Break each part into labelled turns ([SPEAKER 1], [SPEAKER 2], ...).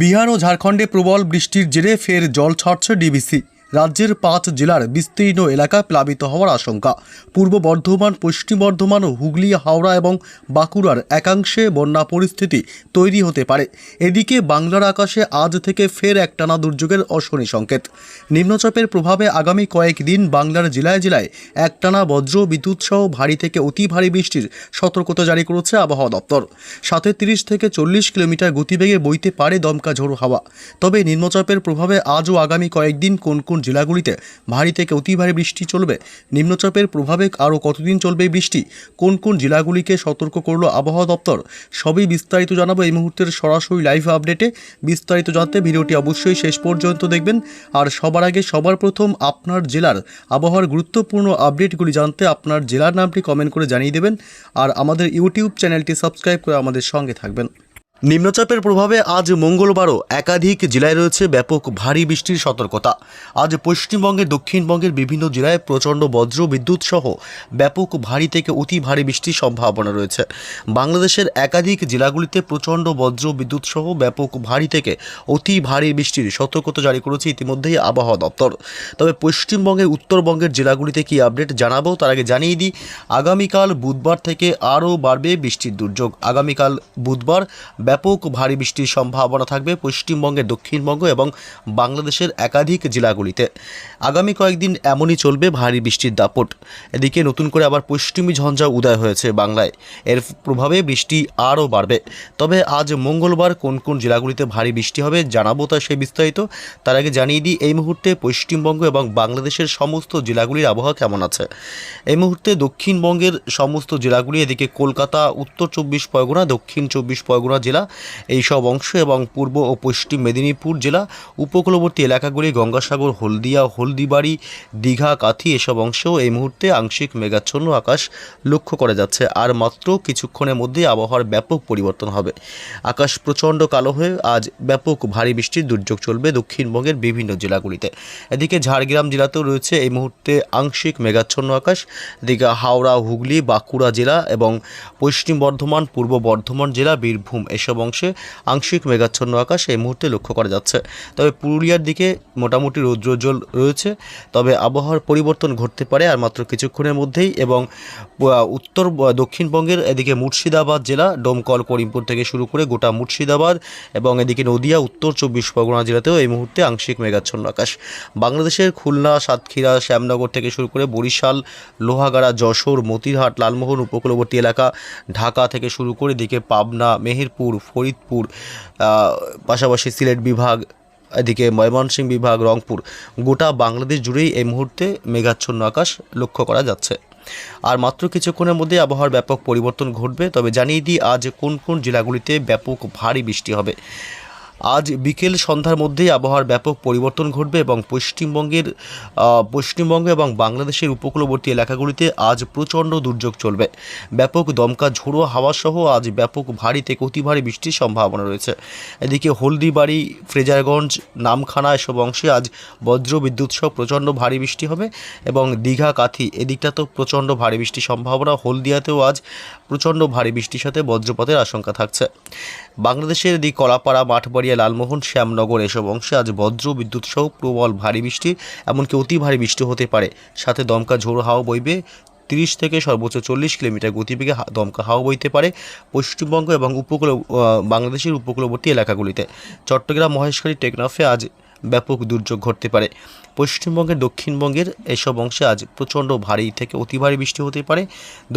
[SPEAKER 1] বিহার ও ঝাড়খণ্ডে প্রবল বৃষ্টির জেরে ফের জল ছাড়ছে ডিবিসি। রাজ্যের পাঁচ জেলার বিস্তীর্ণ এলাকা প্লাবিত হওয়ার আশঙ্কা। পূর্ব বর্ধমান, পশ্চিম বর্ধমান, হুগলি, হাওড়া এবং বাঁকুড়ার একাংশে বন্যা পরিস্থিতি তৈরি হতে পারে। এদিকে বাংলার আকাশে আজ থেকে ফের একটানা দুর্যোগের অশনি সংকেত। নিম্নচাপের প্রভাবে আগামী কয়েকদিন বাংলার জেলায় জেলায় একটানা বজ্র, বিদ্যুৎ সহ ভারী থেকে অতি ভারী বৃষ্টির সতর্কতা জারি করেছে আবহাওয়া দপ্তর। সাথে তিরিশ থেকে চল্লিশ কিলোমিটার গতিবেগে বইতে পারে দমকা ঝোড়ো হাওয়া। তবে নিম্নচাপের প্রভাবে আজও আগামী কয়েকদিন কোন কোন জেলাগুলিতে ভারী থেকে অতি ভারী বৃষ্টি চলবে? নিম্নচাপের প্রভাবে আরও কতদিন চলবে বৃষ্টি? কোন কোন জেলাগুলিকে সতর্ক করল আবহাওয়া দপ্তর? সবই বিস্তারিত জানাব এই মুহূর্তের সরাসরি লাইভ আপডেটে। বিস্তারিত জানতে ভিডিওটি অবশ্যই শেষ পর্যন্ত দেখবেন। আর সবার আগে সবার প্রথম আপনার জেলার আবহাওয়ার গুরুত্বপূর্ণ আপডেটগুলি জানতে আপনার জেলার নামটি কমেন্ট করে জানিয়ে দেবেন। আর আমাদের ইউটিউব চ্যানেলটি সাবস্ক্রাইব করে আমাদের সঙ্গে থাকবেন। নিম্নচাপের প্রভাবে আজ মঙ্গলবারও একাধিক জেলায় রয়েছে ব্যাপক ভারী বৃষ্টির সতর্কতা। আজ পশ্চিমবঙ্গের দক্ষিণবঙ্গের বিভিন্ন জেলায় প্রচণ্ড বজ্র বিদ্যুৎ সহ ব্যাপক ভারী থেকে অতি ভারী বৃষ্টির সম্ভাবনা রয়েছে। বাংলাদেশের একাধিক জেলাগুলিতে প্রচণ্ড বজ্র বিদ্যুৎ সহ ব্যাপক ভারী থেকে অতি ভারী বৃষ্টির সতর্কতা জারি করেছে ইতিমধ্যেই আবহাওয়া দপ্তর। তবে পশ্চিমবঙ্গের উত্তরবঙ্গের জেলাগুলিতে কি আপডেট জানাব তার আগে জানিয়ে দিই, আগামীকাল বুধবার থেকে আরও বাড়বে বৃষ্টির দুর্যোগ। আগামীকাল বুধবার ব্যাপক ভারী বৃষ্টির সম্ভাবনা থাকবে পশ্চিমবঙ্গের দক্ষিণবঙ্গ এবং বাংলাদেশের একাধিক জেলাগুলিতে। আগামী কয়েকদিন এমনই চলবে ভারী বৃষ্টির দাপট। এদিকে নতুন করে আবার পশ্চিমী ঝঞ্ঝা উদয় হয়েছে বাংলায়। এর প্রভাবে বৃষ্টি আরও বাড়বে। তবে আজ মঙ্গলবার কোন কোন জেলাগুলিতে ভারী বৃষ্টি হবে জানাব তা সে বিস্তারিত। তার আগে জানিয়ে দিই, এই মুহূর্তে পশ্চিমবঙ্গ এবং বাংলাদেশের সমস্ত জেলাগুলির আবহাওয়া কেমন আছে? এই মুহূর্তে দক্ষিণবঙ্গের সমস্ত জেলাগুলি, এদিকে কলকাতা, উত্তর চব্বিশ পরগনা, দক্ষিণ চব্বিশ পরগনা জেলা এই সব অংশ এবং পূর্ব ও পশ্চিম মেদিনীপুর জেলা, উপকূলবর্তী এলাকাগুলি গঙ্গাসাগর, হলদিয়া, হলদিবাড়ি, দীঘা, কাথি এসব অংশেও এই মুহূর্তে আংশিক মেঘাচ্ছন্ন আকাশ লক্ষ্য করা যাচ্ছে। আর মাত্র কিছুক্ষণের মধ্যেই আবহাওয়ার ব্যাপক পরিবর্তন হবে। আকাশ প্রচণ্ড কালো হয়ে আজ ব্যাপক ভারী বৃষ্টির দুর্যোগ চলবে দক্ষিণবঙ্গের বিভিন্ন জেলাগুলিতে। এদিকে ঝাড়গ্রাম জেলাতেও রয়েছে এই মুহূর্তে আংশিক মেঘাচ্ছন্ন আকাশ। এদিকে হাওড়া, হুগলি, বাঁকুড়া জেলা এবং পশ্চিম বর্ধমান, পূর্ব বর্ধমান জেলা, বীরভূম এসব অংশে আংশিক মেঘাচ্ছন্ন আকাশ এই মুহূর্তে লক্ষ্য করা যাচ্ছে। তবে পুরুলিয়ার দিকে মোটামুটি রৌদ্রোজ্জ্বল রয়েছে। তবে আবহাওয়ার পরিবর্তন ঘটতে পারে আর মাত্র কিছুক্ষণের মধ্যেই এবং উত্তর দক্ষিণবঙ্গের এদিকে মুর্শিদাবাদ জেলা, ডোমকল, করিমপুর থেকে শুরু করে গোটা মুর্শিদাবাদ এবং এদিকে নদিয়া, উত্তর চব্বিশ পরগনা জেলাতেও এই মুহূর্তে আংশিক মেঘাচ্ছন্ন আকাশ। বাংলাদেশের খুলনা, সাতক্ষীরা, শ্যামনগর থেকে শুরু করে বরিশাল, লোহাগাড়া, যশোর, মতিরহাট, লালমোহন উপকূলবর্তী এলাকা, ঢাকা থেকে শুরু করে এদিকে পাবনা, মেহেরপুর ফরিদপুর পাশাপাশি সিলেট বিভাগ, এদিকে ময়মনসিংহ বিভাগ, রংপুর, গোটা বাংলাদেশ জুড়েই এই মুহূর্তে মেঘাচ্ছন্ন আকাশ লক্ষ্য করা যাচ্ছে। আর মাত্র কিছুক্ষণের মধ্যে আবহাওয়ার ব্যাপক পরিবর্তন ঘটবে, তবে জানিয়ে দিই আজ কোন কোন জেলাগুলিতে ব্যাপক ভারী বৃষ্টি হবে। আজ বিকেল সন্ধ্যার মধ্যেই আবহাওয়ার ব্যাপক পরিবর্তন ঘটবে এবং পশ্চিমবঙ্গের পশ্চিমবঙ্গ এবং বাংলাদেশের উপকূলবর্তী এলাকাগুলিতে আজ প্রচণ্ড দুর্যোগ চলবে। ব্যাপক দমকা ঝোড়ো হাওয়া সহ আজ ব্যাপক ভারী থেকে অতি ভারী বৃষ্টির সম্ভাবনা রয়েছে। এদিকে হলদিবাড়ি, ফ্রেজারগঞ্জ, নামখানা এসব অংশে আজ বজ্র বিদ্যুৎ সহ প্রচণ্ড ভারী বৃষ্টি হবে এবং দীঘা, কাথি এদিকটা তো প্রচণ্ড ভারী বৃষ্টির সম্ভাবনা। হলদিয়াতেও আজ প্রচণ্ড ভারী বৃষ্টির সাথে বজ্রপাতের আশঙ্কা থাকছে। বাংলাদেশের দিক কলাপাড়া মাঠবাড়িয়া লালমোহন, শ্যামনগর এসব অংশে আজ বজ্র, বিদ্যুৎ সহ প্রবল ভারী বৃষ্টি, এমনকি অতি ভারী বৃষ্টি হতে পারে। সাথে দমকা ঝোড়ো হাওয়া বইবে, তিরিশ থেকে সর্বোচ্চ চল্লিশ কিলোমিটার গতিবেগে দমকা হাওয়া বইতে পারে পশ্চিমবঙ্গ এবং উপকূল বাংলাদেশের উপকূলবর্তী এলাকাগুলিতে। চট্টগ্রাম মহেশখালী টেকনাফে আজ ব্যাপক দুর্যোগ ঘটতে পারে। পশ্চিমবঙ্গের দক্ষিণবঙ্গের এসব অংশে আজ প্রচণ্ড ভারী থেকে অতি ভারী বৃষ্টি হতে পারে।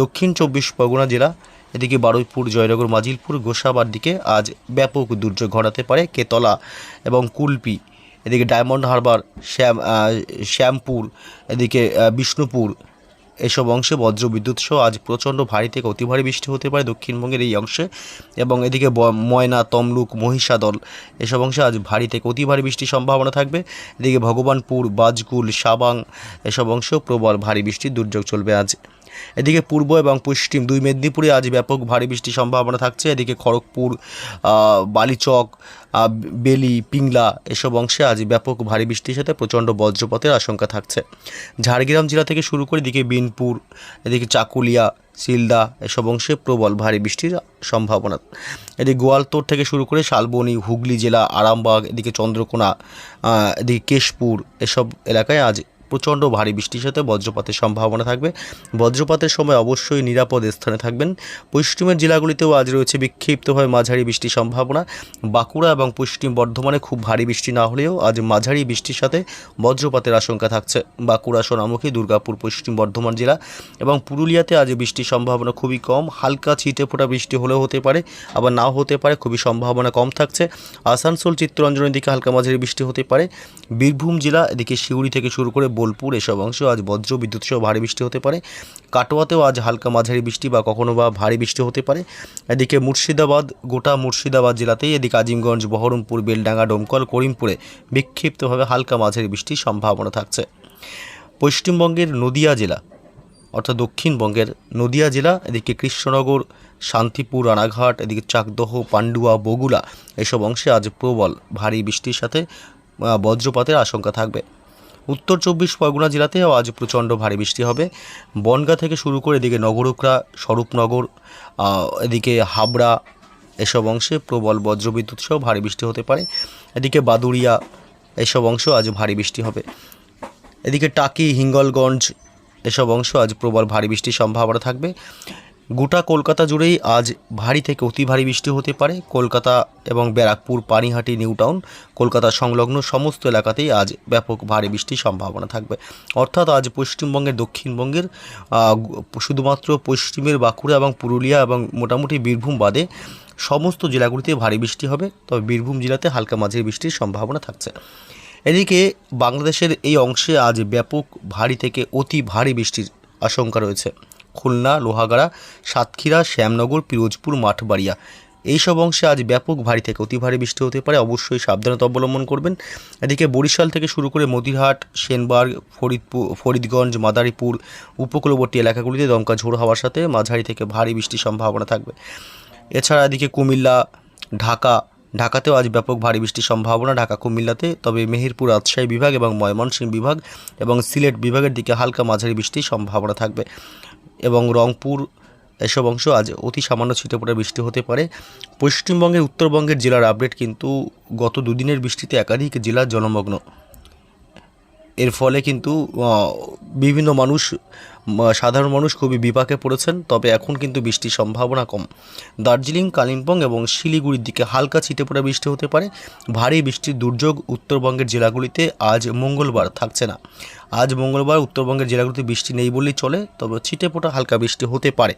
[SPEAKER 1] দক্ষিণ চব্বিশ পরগনা জেলা এদিকে বারুইপুর, জয়নগর, মাজিলপুর, গোসাবার দিকে আজ ব্যাপক দুর্যোগ ঘটাতে পারে কেতলা এবং কুলপি। এদিকে ডায়মন্ড হারবার, শ্যাম শ্যামপুর, এদিকে বিষ্ণুপুর এসব অংশে বজ্র বিদ্যুৎ সহ আজ প্রচণ্ড ভারী থেকে অতি ভারী বৃষ্টি হতে পারে দক্ষিণবঙ্গের এই অংশে এবং এদিকে ময়না, তমলুক, মহিষাদল এসব অংশে আজ ভারী থেকে অতি ভারী বৃষ্টির সম্ভাবনা থাকবে। এদিকে ভগবানপুর, বাজকুল, সাবাং এসব অংশেও প্রবল ভারী বৃষ্টির দুর্যোগ চলবে আজ। এদিকে পূর্ব এবং পশ্চিম দুই মেদিনীপুরে আজ ব্যাপক ভারী বৃষ্টির সম্ভাবনা থাকছে। এদিকে খড়গপুর বালিচক বেলি, পিংলা এসব অংশে আজ ব্যাপক ভারী বৃষ্টির সাথে প্রচণ্ড বজ্রপাতের আশঙ্কা থাকছে। ঝাড়গ্রাম জেলা থেকে শুরু করে এদিকে বিনপুর, এদিকে চাকুলিয়া, সিলদা এসব অংশে প্রবল ভারী বৃষ্টির সম্ভাবনা। এদিকে গোয়ালতোড় থেকে শুরু করে শালবনী, হুগলি জেলা, আরামবাগ, এদিকে চন্দ্রকোনা এদিকে কেশপুর এসব এলাকায় আজ প্রচণ্ড ভারী বৃষ্টির সাথে বজ্রপাতের সম্ভাবনা থাকবে। বজ্রপাতের সময় অবশ্যই নিরাপদ স্থানে থাকবেন। পশ্চিমের জেলাগুলিতেও আজ রয়েছে বিক্ষিপ্তভাবে মাঝারি বৃষ্টির সম্ভাবনা। বাঁকুড়া এবং পশ্চিম বর্ধমানে খুব ভারী বৃষ্টি না হলেও আজ মাঝারি বৃষ্টির সাথে বজ্রপাতের আশঙ্কা থাকছে। বাঁকুড়া, সোনামুখী, দুর্গাপুর, পশ্চিম বর্ধমান জেলা এবং পুরুলিয়াতে আজ বৃষ্টির সম্ভাবনা খুবই কম। হালকা ছিটে ফোটা বৃষ্টি হলেও হতে পারে, আবার নাও হতে পারে, খুবই সম্ভাবনা কম থাকছে। আসানসোল, চিত্তরঞ্জনের দিকে হালকা মাঝারি বৃষ্টি হতে পারে। বীরভূম জেলা, এদিকে সিউড়ি থেকে শুরু করে বোলপুর এসব অংশে আজ বজ্র বিদ্যুৎ সহ ভারী বৃষ্টি হতে পারে। কাটোয়াতেও আজ হালকা মাঝারি বৃষ্টি বা কখনো বা ভারী বৃষ্টি হতে পারে। এদিকে মুর্শিদাবাদ, গোটা মুর্শিদাবাদ জেলাতেই এদিকে আজিমগঞ্জ, বহরমপুর, বেলডাঙ্গা, ডোমকল, করিমপুরে বিক্ষিপ্তভাবে হালকা মাঝারি বৃষ্টির সম্ভাবনা থাকছে। পশ্চিমবঙ্গের নদিয়া জেলা, অর্থাৎ দক্ষিণবঙ্গের নদিয়া জেলা, এদিকে কৃষ্ণনগর, শান্তিপুর, রানাঘাট, এদিকে চাকদহ, পান্ডুয়া বগুলা এসব অংশে আজ প্রবল ভারী বৃষ্টির সাথে বজ্রপাতের আশঙ্কা থাকবে। উত্তর চব্বিশ পরগনা জেলাতেও আজ প্রচণ্ড ভারী বৃষ্টি হবে। বনগা থেকে শুরু করে এদিকে নগরুকরা, স্বরূপনগর এদিকে হাবড়া এসব অংশে প্রবল বজ্রবিদ্যুৎ সহ ভারী বৃষ্টি হতে পারে। এদিকে বাদুড়িয়া এসব অংশ আজ ভারী বৃষ্টি হবে। এদিকে টাকি, হিঙ্গলগঞ্জ এসব অংশ আজ প্রবল ভারী বৃষ্টির সম্ভাবনা থাকবে। গোটা কলকাতা জুড়েই আজ ভারী থেকে অতি ভারী বৃষ্টি হতে পারে। কলকাতা এবং ব্যারাকপুর, পানিহাটি নিউ টাউন কলকাতা সংলগ্ন সমস্ত এলাকাতেই আজ ব্যাপক ভারী বৃষ্টির সম্ভাবনা থাকবে। অর্থাৎ আজ পশ্চিমবঙ্গের, দক্ষিণবঙ্গের শুধুমাত্র পশ্চিমের বাঁকুড়া এবং পুরুলিয়া এবং মোটামুটি বীরভূম বাদে সমস্ত জেলাগুলিতে ভারী বৃষ্টি হবে। তবে বীরভূম জেলাতে হালকা মাঝের বৃষ্টির সম্ভাবনা থাকছে। এদিকে বাংলাদেশের এই অংশে আজ ব্যাপক ভারী থেকে অতি ভারী বৃষ্টির আশঙ্কা রয়েছে। খুলনা, লোহাগাড়া, সাতক্ষীরা, শ্যামনগর, পিরোজপুর, মাঠবাড়িয়া। এইসব অংশে আজ ব্যাপক ভারী থেকে অতি ভারী বৃষ্টি হতে পারে। অবশ্যই সাবধানতা অবলম্বন করবেন। এদিকে বরিশাল থেকে শুরু করে মদিরহাট সেনবার্গ ফরিদপুর, ফরিদগঞ্জ, মাদারীপুর, উপকূলবর্তী এলাকাগুলিতে দমকা ঝোড়ো হওয়ার সাথে মাঝারি থেকে ভারী বৃষ্টির সম্ভাবনা থাকবে। এছাড়া এদিকে কুমিল্লা, ঢাকা, ঢাকাতেও আজ ব্যাপক ভারী বৃষ্টির সম্ভাবনা। ঢাকা, কুমিল্লাতে, তবে মেহেরপুর, রাজশাহী বিভাগ এবং ময়মনসিংহ বিভাগ এবং সিলেট বিভাগের দিকে হালকা মাঝারি বৃষ্টির সম্ভাবনা থাকবে। এবং রংপুর এসব অংশ আজ অতি সামান্য ছিটেপোটা বৃষ্টি হতে পারে। পশ্চিমবঙ্গের উত্তরবঙ্গের জেলার আপডেট কিন্তু গত দুদিনের বৃষ্টিতে একাধিক জেলা জলমগ্ন। এর ফলে কিন্তু বিভিন্ন মানুষ সাধারণ মানুষ খুবই বিপাকে পড়েছেন। তবে এখন কিন্তু বৃষ্টির সম্ভাবনা কম। দার্জিলিং, কালিম্পং এবং শিলিগুড়ির দিকে হালকা ছিটেপোটা বৃষ্টি হতে পারে। ভারী বৃষ্টির দুর্যোগ উত্তরবঙ্গের জেলাগুলিতে আজ মঙ্গলবার থাকছে না। আজ মঙ্গলবার উত্তরবঙ্গের জেলাগুলিতে বৃষ্টি নেই বললেই চলে, তবে ছিটেপোটা হালকা বৃষ্টি হতে পারে।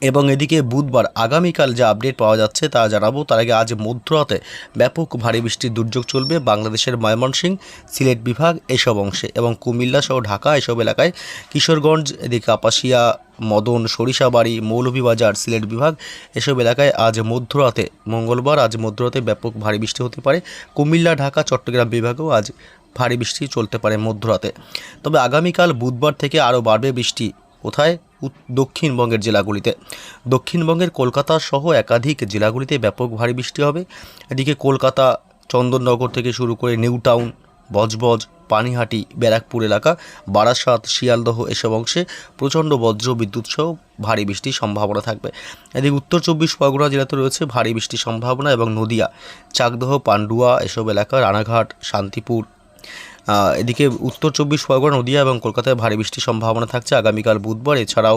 [SPEAKER 1] এবং এদিকে বুধবার আগামীকাল যে আপডেট পাওয়া যাচ্ছে তা জানাব। তার আগে আজ মধ্যরাতে ব্যাপক ভারী বৃষ্টির দুর্যোগ চলবে বাংলাদেশের ময়মনসিংহ, সিলেট বিভাগ এসব অংশে এবং কুমিল্লা সহ ঢাকা এসব এলাকায় কিশোরগঞ্জ, এদিকে আপাসিয়া, মদন, সরিষাবাড়ি, মৌলভীবাজার, সিলেট বিভাগ এসব এলাকায় আজ মধ্যরাতে, মঙ্গলবার আজ মধ্যরাতে ব্যাপক ভারী বৃষ্টি হতে পারে। কুমিল্লা, ঢাকা, চট্টগ্রাম বিভাগেও আজ ভারী বৃষ্টি চলতে পারে মধ্যরাতে। তবে আগামীকাল বুধবার থেকে আরও বাড়বে বৃষ্টি। কোথায়? দক্ষিণবঙ্গের জেলাগুলিতে। দক্ষিণবঙ্গের কলকাতা সহ একাধিক জেলাগুলিতে ব্যাপক ভারী বৃষ্টি হবে। এদিকে কলকাতা, চন্দননগর থেকে শুরু করে নিউ টাউন, বজবজ, পানিহাটি, ব্যারাকপুর এলাকা, বারাসাত, শিয়ালদহ এসব অংশে প্রচণ্ড বজ্র বিদ্যুৎ সহ ভারী বৃষ্টির সম্ভাবনা থাকবে। এদিকে উত্তর চব্বিশ পরগনা জেলাতে রয়েছে ভারী বৃষ্টির সম্ভাবনা এবং নদিয়া, চাকদহ, পান্ডুয়া এসব এলাকা, রানাঘাট, শান্তিপুর এদিকে উত্তর চব্বিশ পরগনা, নদীয়া এবং কলকাতায় ভারী বৃষ্টির সম্ভাবনা থাকছে। আগামীকাল বুধবার, এছাড়াও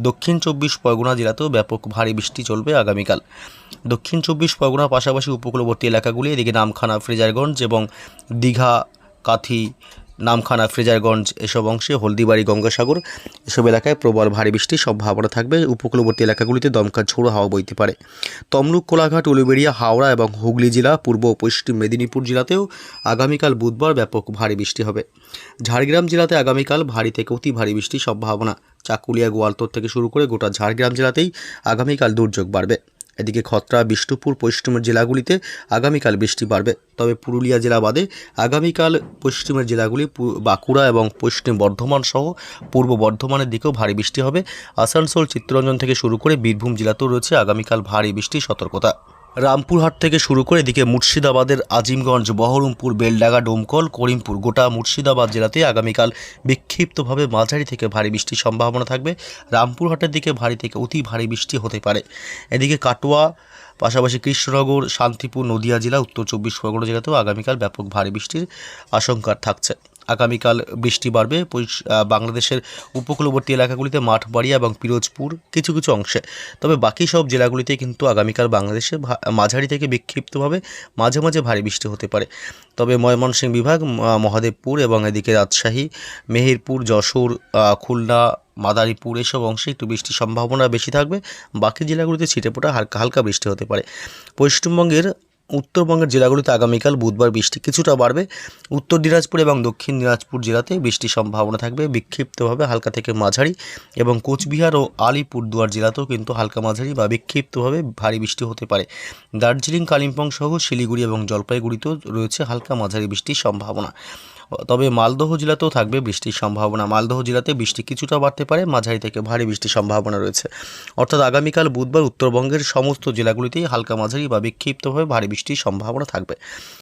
[SPEAKER 1] দক্ষিণ চব্বিশ পরগনা জেলাতেও ব্যাপক ভারী বৃষ্টি চলবে আগামীকাল। দক্ষিণ চব্বিশ পরগনার পাশাপাশি উপকূলবর্তী এলাকাগুলি, এদিকে নামখানা, ফ্রেজারগঞ্জ এবং দীঘা, কাথি নামখানা, ফ্রেজারগঞ্জ এসব অংশে হলদিবাড়ি, গঙ্গাসাগর এসব এলাকায় প্রবল ভারী বৃষ্টির সম্ভাবনা থাকবে। উপকূলবর্তী এলাকাগুলিতে দমকা ঝোড়ো হাওয়া বইতে পারে। তমলুক, কোলাঘাট, উলুবেড়িয়া, হাওড়া এবং হুগলি জেলা, পূর্ব ও পশ্চিম মেদিনীপুর জেলাতেও আগামীকাল বুধবার ব্যাপক ভারী বৃষ্টি হবে। ঝাড়গ্রাম জেলাতে আগামীকাল ভারী থেকে অতি ভারী বৃষ্টির সম্ভাবনা। চাকুলিয়া, গোয়ালতোর থেকে শুরু করে গোটা ঝাড়গ্রাম জেলাতেই আগামীকাল দুর্যোগ বাড়বে। এদিকে খত্রা, বিষ্ণুপুর, পশ্চিমের জেলাগুলিতে আগামীকাল বৃষ্টি বাড়বে। তবে পুরুলিয়া জেলা বাদে আগামীকাল পশ্চিমের জেলাগুলি বাঁকুড়া এবং পশ্চিম বর্ধমান সহ পূর্ব বর্ধমানের দিকেও ভারী বৃষ্টি হবে। আসানসোল, চিত্তরঞ্জন থেকে শুরু করে বীরভূম জেলাতেও রয়েছে আগামীকাল ভারী বৃষ্টির সতর্কতা। রামপুরহাট থেকে শুরু করে এদিকে মুর্শিদাবাদের আজিমগঞ্জ, বহরমপুর, বেলডাঙ্গা, ডোমকল, করিমপুর, গোটা মুর্শিদাবাদ জেলাতে আগামীকাল বিক্ষিপ্তভাবে মাঝারি থেকে ভারী বৃষ্টির সম্ভাবনা থাকবে। রামপুরহাটের দিকে ভারী থেকে অতি ভারী বৃষ্টি হতে পারে। এদিকে কাটোয়া, পাশাপাশি কৃষ্ণনগর, শান্তিপুর, নদিয়া জেলা, উত্তর চব্বিশ পরগনা জেলাতেও আগামীকাল ব্যাপক ভারী বৃষ্টির আশঙ্কা থাকছে। আগামীকাল বৃষ্টি বাড়বে। বাংলাদেশের উপকূলবর্তী এলাকাগুলিতে মাঠবাড়িয়া এবং পিরোজপুর কিছু কিছু অংশে। তবে বাকি সব জেলাগুলিতে কিন্তু আগামীকাল বাংলাদেশে মাঝারি থেকে বিক্ষিপ্তভাবে মাঝে মাঝে ভারী বৃষ্টি হতে পারে। তবে ময়মনসিংহ বিভাগ মহাদেবপুর এবং এদিকে রাজশাহী, মেহেরপুর, যশোর খুলনা, মাদারীপুর এসব অংশে একটু বৃষ্টির সম্ভাবনা বেশি থাকবে। বাকি জেলাগুলিতে ছিটেফোঁটা, হালকা হালকা বৃষ্টি হতে পারে। পশ্চিমবঙ্গের উত্তরবঙ্গের জেলাগুলিতে আগামীকাল বুধবার বৃষ্টি কিছুটা বাড়বে। উত্তর দিনাজপুর এবং দক্ষিণ দিনাজপুর জেলাতে বৃষ্টির সম্ভাবনা থাকবে। বিক্ষিপ্তভাবে হালকা থেকে মাঝারি এবং কোচবিহার ও আলিপুরদুয়ার জেলাতেও কিন্তু হালকা মাঝারি বা বিক্ষিপ্তভাবে ভারী বৃষ্টি হতে পারে। দার্জিলিং, কালিম্পং সহ শিলিগুড়ি এবং জলপাইগুড়িতেও রয়েছে হালকা মাঝারি বৃষ্টির সম্ভাবনা। তবে মালদহ জেলাতেও থাকবে বৃষ্টির সম্ভাবনা। মালদহ জেলাতে বৃষ্টি কিছুটা বাড়তে পারে, মাঝারি থেকে ভারী বৃষ্টির সম্ভাবনা রয়েছে। অর্থাৎ আগামীকাল বুধবার উত্তরবঙ্গের সমস্ত জেলাগুলিতেই হালকা মাঝারি বা বিক্ষিপ্তভাবে ভারী বৃষ্টির সম্ভাবনা থাকবে।